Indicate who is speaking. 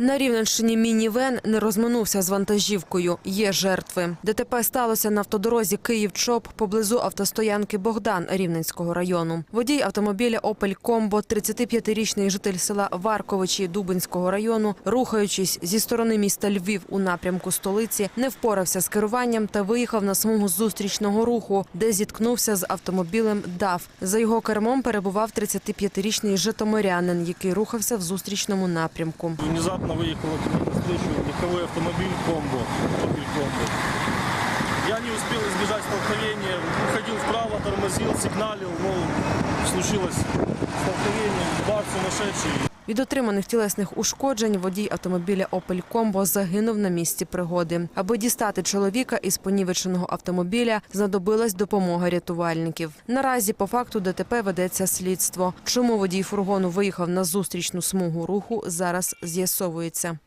Speaker 1: На Рівненщині мінівен не розминувся з вантажівкою. Є жертви. ДТП сталося на автодорозі Київ-Чоп поблизу автостоянки Богдан Рівненського району. Водій автомобіля Опель Комбо, 35-річний житель села Варковичі Дубинського району, рухаючись зі сторони міста Львів у напрямку столиці, не впорався з керуванням та виїхав на смугу зустрічного руху, де зіткнувся з автомобілем ДАФ. За його кермом перебував 35-річний житомирянин, який рухався в зустрічному напрямку.
Speaker 2: Выехал к нему навстречу легковой автомобиль «Комбо». «Комбо». Я не успел избежать столкновения, уходил вправо, тормозил, сигналил, но случилось столкновение, удар сумасшедший.
Speaker 1: Від отриманих тілесних ушкоджень водій автомобіля «Опель Комбо» загинув на місці пригоди. Аби дістати чоловіка із понівеченого автомобіля, знадобилась допомога рятувальників. Наразі по факту ДТП ведеться слідство. Чому водій фургону виїхав на зустрічну смугу руху, зараз з'ясовується.